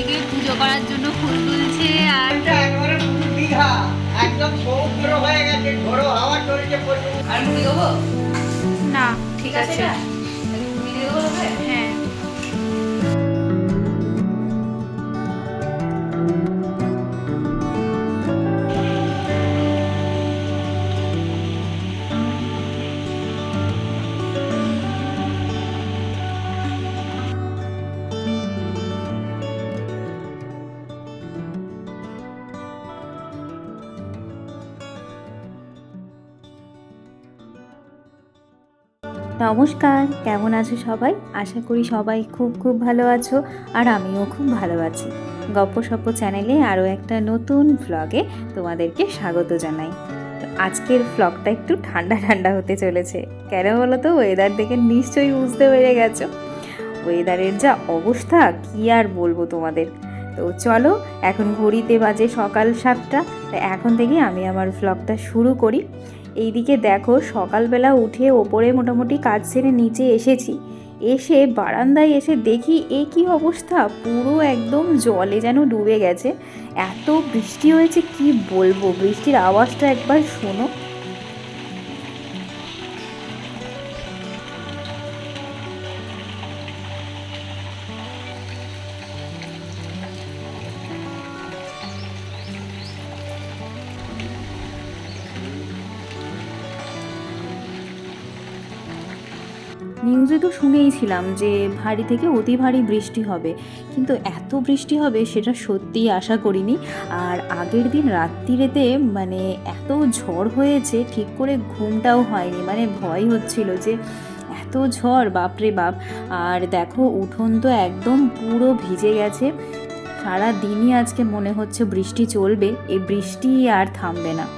এদিকে পুজো করার জন্য ফুল তুলছে আর একদম হয়ে গেছে হাওয়া চলছে না ঠিক আছে নমস্কার, কেমন আছো সবাই? আশা করি সবাই খুব খুব ভালো আছো আর আমিও খুব ভালো আছি। গপ্প সপ্প চ্যানেলে আরও একটা নতুন ভ্লগে তোমাদেরকে স্বাগত জানাই। তো আজকের ভ্লগটা একটু ঠান্ডা ঠান্ডা হতে চলেছে। কেন বলো তো ওয়েদার দেখে নিশ্চয়ই বুঝতে পেরে গেছো। ওয়েদারের যা অবস্থা, কি আর বলব তোমাদের? তো চলো, এখন ঘড়িতে বাজে সকাল সাতটা। তো এখন থেকে আমি আমার ভ্লগটা শুরু করি। এইদিকে দেখো, সকালবেলা উঠে ওপরে মোটামুটি কাজ সেরে নিচে এসেছি। এসে বারান্দায় এসে দেখি এ কী অবস্থা, পুরো একদম জলে যেন ডুবে গেছে। এত বৃষ্টি হয়েছে, কি বলব? বৃষ্টির আওয়াজটা একবার শোনো। নিউজে তো শুনেইছিলাম যে ভারী থেকে অতি ভারী বৃষ্টি হবে। কিন্তু এত বৃষ্টি হবে সেটা সত্যিই আশা করিনি। আর আগের দিন রাত্রিরেতে মানে এত ঝড় হয়েছে, ঠিক করে ঘুমটাও হয়নি। মানে ভয় হচ্ছিল যে এত ঝড়, বাপরে বাপ। আর দেখো, উঠোন তো একদম পুরো ভিজে গেছে। সারা দিনই আজকে মনে হচ্ছে বৃষ্টি চলবে। এই বৃষ্টি আর থামবে না।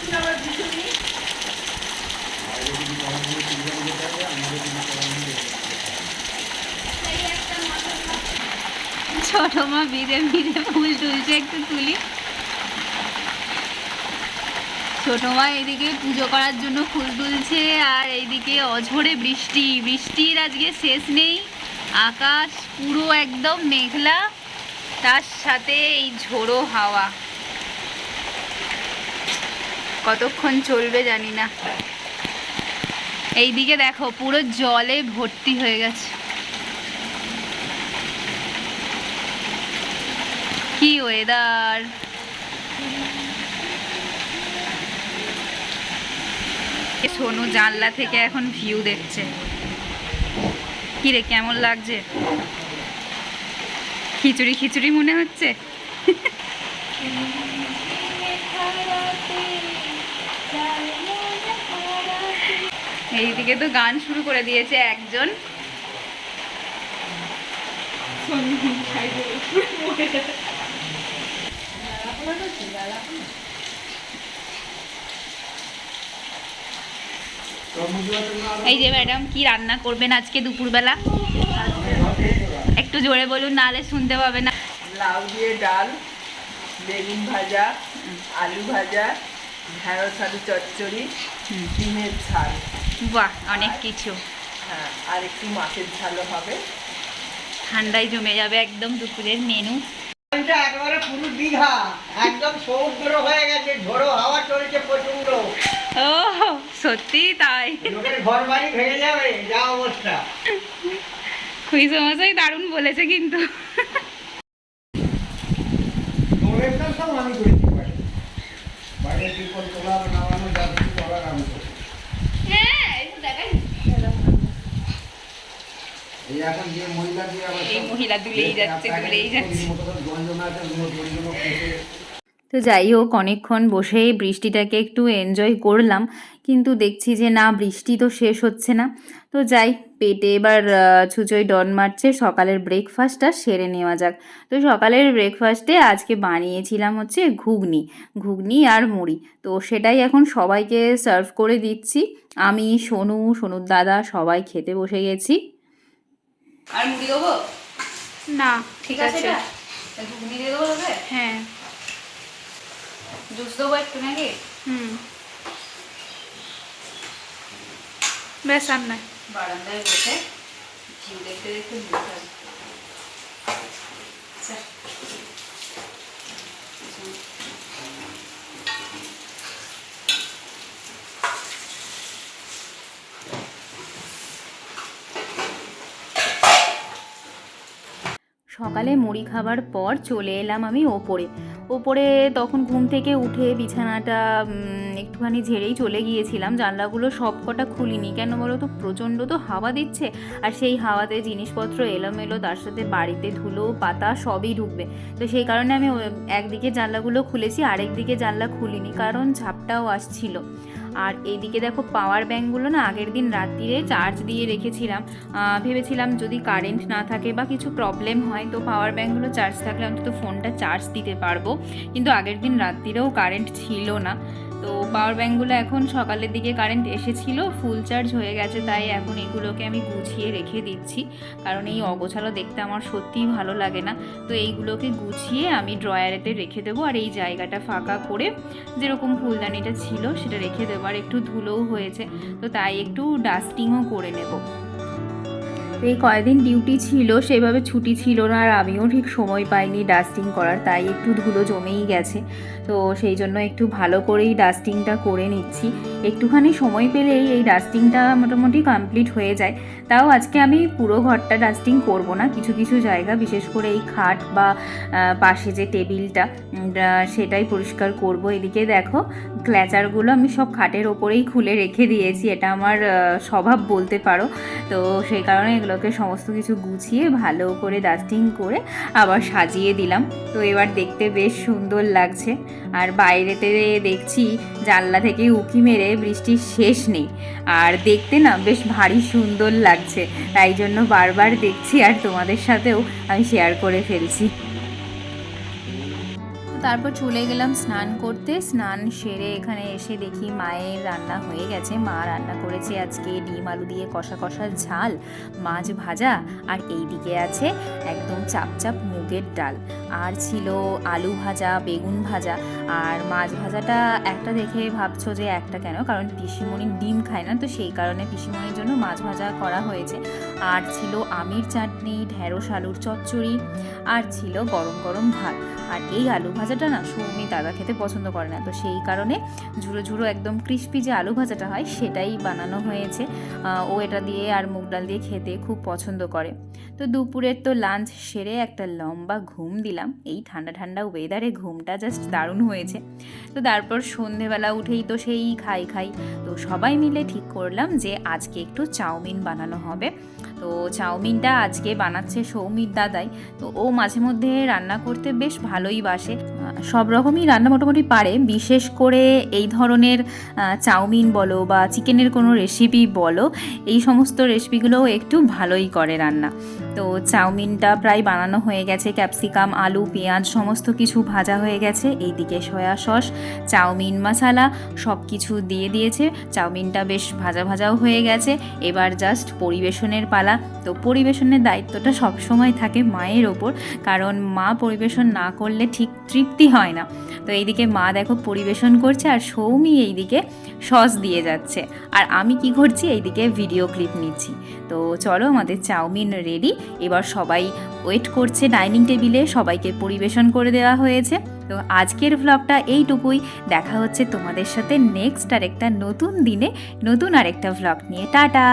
ছোট মা ভিড়ে ভিড়ে ফুল তুলছে, একটু তুলি। ছোট মা এদিকে পুজো করার জন্য ফুল তুলছে, আর এইদিকে অঝোরে বৃষ্টি। বৃষ্টির আজকে শেষ নেই। আকাশ পুরো একদম মেঘলা, তার সাথে এই ঝোড়ো হাওয়া। কতক্ষণ চলবে জানি না। এইদিকে দেখো, পুরো জলে ভর্তি হয়ে গেছে। কি ওয়েদার সোনু জানলা থেকে এখন ভিউ দেখছে। কি রে কেমন লাগছে? খিচুড়ি খিচুড়ি মনে হচ্ছে? এইদিকে তো গান শুরু করে দিয়েছে একজন। এই যে ম্যাডাম কি রান্না করবেন আজকে দুপুরবেলা? একটু জোরে বলুন নাহলে শুনতে পাবে না। লাউ দিয়ে ডাল বেগুন ভাজা আলু ভাজা ঢেঁড়স আলু চচ্চড়ি ডিমের ঝাল। বাহ অনেক কিছু। হ্যাঁ আর একটু মাছের ঝালও হবে। ঠান্ডায় জমে যাবে একদম দুপুরের মেনু। একবারে পুরো দীঘা একদম সমুদ্র হয়ে গেছে ঝোড়ো হাওয়া চলছে প্রচণ্ড ও সত্যি তাই। ঘর বাড়ি ভেঙে যাবে যা অবস্থা। খুবই সমস্যাই দারুণ বলেছে কিন্তু ডোনেশন সব আমি করেছি বাইরে বাইরে টিপল তোলা নামানো যা কিছু করার আমি করি হ্যাঁ এই মহিলা দুলেই যাচ্ছে দুলেই যাচ্ছে। তো যাই হোক অনেকক্ষণ বসে বৃষ্টিটাকে একটু এনজয় করলাম কিন্তু দেখছি যে না বৃষ্টি তো শেষ হচ্ছে না। তো যাই পেটে এবার ছুঁচোয় ডন মারছে সকালের ব্রেকফাস্টটা সেরে নেওয়া যাক। তো সকালের ব্রেকফাস্টে আজকে বানিয়েছিলাম হচ্ছে ঘুগনি ঘুগনি আর মুড়ি। তো সেটাই এখন সবাইকে সার্ভ করে দিচ্ছি। আমি সোনু সোনুর দাদা সবাই খেতে বসে গেছি। আর মুড়ি দেবো? না ঠিক আছে ঘুগনি দিয়ে দেবো তোকে হ্যাঁ। জুস দেবো একটু নাকি? হুম। বেশ আর নয়। বারান্দায় বসে ঝিল দেখতে দেখতে সকালে মুড়ি খাবার পর চলে এলাম আমি ওপরে। ওপরে তখন ঘুম থেকে উঠে বিছানাটা একটুখানি ঝেড়েই চলে গিয়েছিলাম। জানলাগুলো সব কটা খুলিনি। কেন বলো তো? প্রচণ্ড তো হাওয়া দিচ্ছে। আর সেই হাওয়াতে জিনিসপত্র এলোমেলো, তার সাথে বাড়িতে ধুলো, পাতা সবই ঢুকবে। তো সেই কারণে আমি একদিকে জানলাগুলো খুলেছি, আরেকদিকে জানলা খুলিনি। কারণ ঝাপটাও আসছিল। আর এইদিকে দেখো পাওয়ার ব্যাঙ্কগুলো না আগের দিন রাত্রিরে চার্জ দিয়ে রেখেছিলাম। ভেবেছিলাম যদি কারেন্ট না থাকে বা কিছু প্রবলেম হয় তো পাওয়ার ব্যাঙ্কগুলো চার্জ থাকলে অন্তত ফোনটা চার্জ দিতে পারব। কিন্তু আগের দিন রাত্রিরেও কারেন্ট ছিল না। তো পাওয়ার ব্যাঙ্কগুলো এখন সকালের দিকে কারেন্ট এসেছিল ফুল চার্জ হয়ে গেছে, তাই এখন এগুলোকে আমি গুছিয়ে রেখে দিচ্ছি। কারণ এই অগোছালো দেখতে আমার সত্যিই ভালো লাগে না। তো এইগুলোকে গুছিয়ে আমি ড্রয়ারেতে রেখে দেবো, আর এই জায়গাটা ফাঁকা করে যেরকম ফুলদানিটা ছিল সেটা রেখে দেবো। আর একটু ধুলোও হয়েছে, তো তাই একটু ডাস্টিংও করে নেব। এই কয়েকদিন ডিউটি ছিল, সেভাবে ছুটি ছিল না আর আমিও ঠিক সময় পাইনি ডাস্টিং করার, তাই একটু ধুলো জমেই গেছে। তো সেই জন্য একটু ভালো করেই ডাস্টিংটা করে নিচ্ছি। একটুখানি সময় পেলেই এই ডাস্টিংটা মোটামুটি কমপ্লিট হয়ে যায়। তাও আজকে আমি পুরো ঘরটা ডাস্টিং করব না, কিছু কিছু জায়গা, বিশেষ করে এই খাট বা পাশে যে টেবিলটা সেটাই পরিষ্কার করব। এদিকে দেখো, ক্ল্যাচারগুলো আমি সব খাটের ওপরেই খুলে রেখে দিয়েছি, এটা আমার স্বভাব বলতে পারো। তো সেই কারণে এগুলোকে সমস্ত কিছু গুছিয়ে ভালো করে ডাস্টিং করে আবার সাজিয়ে দিলাম। তো এবার দেখতে বেশ সুন্দর লাগছে। আর বাইরেতে দেখছি জানলা থেকে উকি মেরে বৃষ্টির শেষ নেই। আর দেখতে না বেশ ভারী সুন্দর লাগছে। তাই জন্য বারবার দেখছি আর তোমাদের সাথেও আমি শেয়ার করে ফেলছি। তারপর চলে গেলাম স্নান করতে। স্নান সেরে এখানে এসে দেখি মায়ের রান্না হয়ে গেছে। মা রান্না করেছে আজকে ডিম আলু দিয়ে কষা কষা ঝাল, মাছ ভাজা আর এই দিকে আছে একদম চাপচাপ মুগের ডাল। আর ছিল আলু ভাজা, বেগুন ভাজা। আর মাছ ভাজাটা একটা দেখে ভাবছ যে একটা কেন? কারণ পিসিমণি ডিম খায় না, তো সেই কারণে পিসিমণির জন্য মাছ ভাজা করা হয়েছে। আর ছিল আমির চাটনি, ঢেঁড়স আলুর চচ্চড়ি, আর ছিল গরম গরম ভাত। আর এই আলু ভাজাটা না সৌমি দাদা খেতে পছন্দ করে না, তো সেই কারণে ঝুড়ো ঝুড়ো একদম ক্রিস্পি যে আলু ভাজাটা হয়, সেটাই বানানো হয়েছে। ও এটা দিয়ে আর মুগ ডাল দিয়ে খেতে খুব পছন্দ করে। তো দুপুরের তো লাঞ্চ সেরে একটা লম্বা ঘুম দিলাম। এই ঠান্ডা ঠান্ডা ওয়েদারে ঘুমটা জাস্ট দারুণ হয়েছে। তো তারপর সন্ধেবেলা উঠেই তো সেই খাই খাই। তো সবাই মিলে ঠিক করলাম যে আজকে একটু চাউমিন বানানো হবে। তো চাউমিনটা আজকে বানাচ্ছে সৌমির দাদাই। তো ও মাঝে মধ্যে রান্না করতে বেশ ভালোই বাসে। সব রকমই রান্না মোটামুটি পারে। বিশেষ করে এই ধরনের চাউমিন বলো বা চিকেনের কোনো রেসিপি বলো, এই সমস্ত রেসিপিগুলোও একটু ভালোই করে রান্না। তো চাউমিনটা প্রায় বানানো হয়ে গেছে ক্যাপসিকাম আলু, পেঁয়াজ সমস্ত কিছু ভাজা হয়ে গেছে। এইদিকে সয়া সস চাউমিন মশালা সব কিছু দিয়ে দিয়েছে। চাউমিনটা বেশ ভাজা ভাজাও হয়ে গেছে। এবার জাস্ট পরিবেশনের পালা। তো পরিবেশনের দায়িত্বটা সবসময় থাকে মায়ের ওপর। কারণ মা পরিবেশন না করলে ঠিক তৃপ্তি হয় না। তো এইদিকে মা দেখো পরিবেশন করছে আর সৌমি এইদিকে সস দিয়ে যাচ্ছে। আর আমি কি করছি? এইদিকে ভিডিও ক্লিপ নিচ্ছি। তো চলো আমাদের চাউমিন রেডি এবার সবাই ওয়েট করছে ডাইনিং টেবিলে সবাইকে পরিবেশন করে দেওয়া হয়েছে। তো আজকের ভ্লগটা এইটুকুই। দেখা হচ্ছে তোমাদের সাথে নেক্সট আরেকটা নতুন দিনে। নতুন আরেকটা ভ্লগ নিয়ে। টাটা!